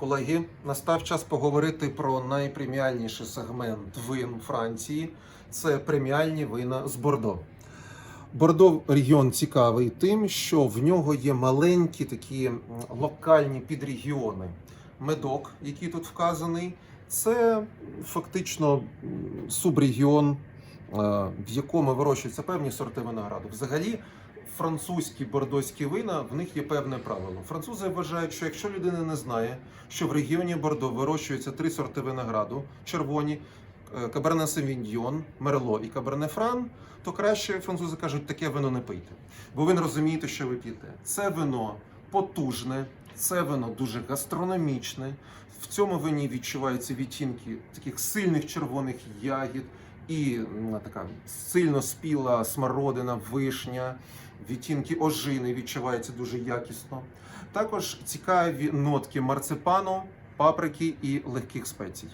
Колеги, настав час поговорити про найпреміальніший сегмент вин Франції. Це преміальні вина з Бордо. Бордо регіон цікавий тим, що в нього є маленькі такі локальні підрегіони. Медок, який тут вказаний, це фактично субрегіон, е, в якому вирощуються певні сорти винограду. Взагалі, французькі бордоські вина в них є певне правило. Французи вважають, що якщо людина не знає, що в регіоні Бордо вирощуються три сорти винограду: червоні, е, каберне Савіньйон, Мерло і каберне Фран, то краще французи кажуть, таке вино не пийте. Бо ви не розумієте, що ви п'єте. Це вино потужне, це вино дуже гастрономічне. В цьому вині відчуваються відтінки таких сильних червоних ягід і така сильно спіла смородина, вишня, відтінки ожини відчуваються дуже якісно. Також цікаві нотки марципану, паприки і легких спецій.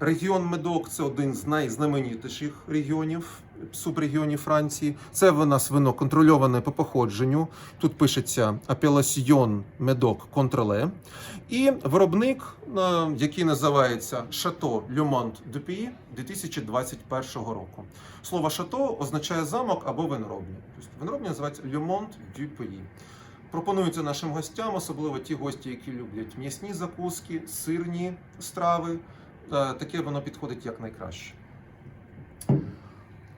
Регіон Медок це один з найзнаменітіших регіонів, субрегіонів Франції. Це в нас вино контрольоване по походженню. Тут пишеться Апеласьйон Медок Контроле. І виробник, е, який називається Шато Люмонт Дупі 2021 року. Слово шато означає замок або виноробня. Тобто виноробня називається Люмонт Дюпеї. Пропонується нашим гостям, особливо ті гості, які люблять м'ясні закуски, сирні страви. Е, Таке воно підходить як найкраще.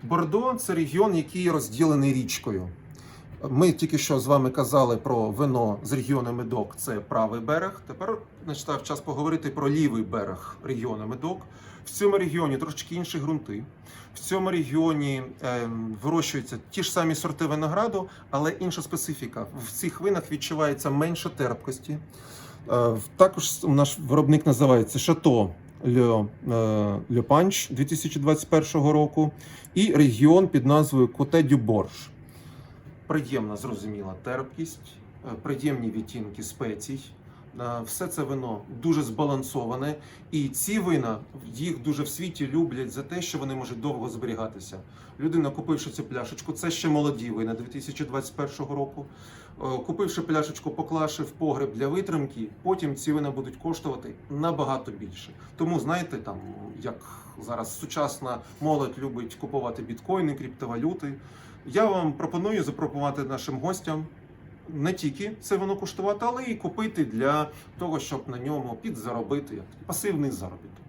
Бордо це регіон, який розділений річкою. Ми тільки що з вами казали про вино з регіону Медок, це правий берег. Тепер настав час поговорити про лівий берег регіону Медок. В цьому регіоні трошки інші ґрунти. В цьому регіоні ем, вирощуються ті ж самі сорти винограду, але інша специфіка. В цих винах відчувається менше терпкості. Е, також наш виробник називається Шато Е, Льо Панч 2021 року і регіон під назвою Коте дю Борж. Приємна, зрозуміла терпкість, е, приємні відтінки спецій. Е, Все це вино дуже збалансоване, і ці вина їх дуже в світі люблять за те, що вони можуть довго зберігатися. Людина, купивши цю пляшечку, це ще молоді вина 2021 року. Е, Купивши пляшечку, поклавши в погреб для витримки, потім ці вина будуть коштувати набагато більше. Тому знаєте, там як зараз сучасна молодь любить купувати біткоїни, криптовалюти. Я вам пропоную запропонувати нашим гостям не тільки це воно коштувати, але і купити для того, щоб на ньому підзаробити пасивний заробіток.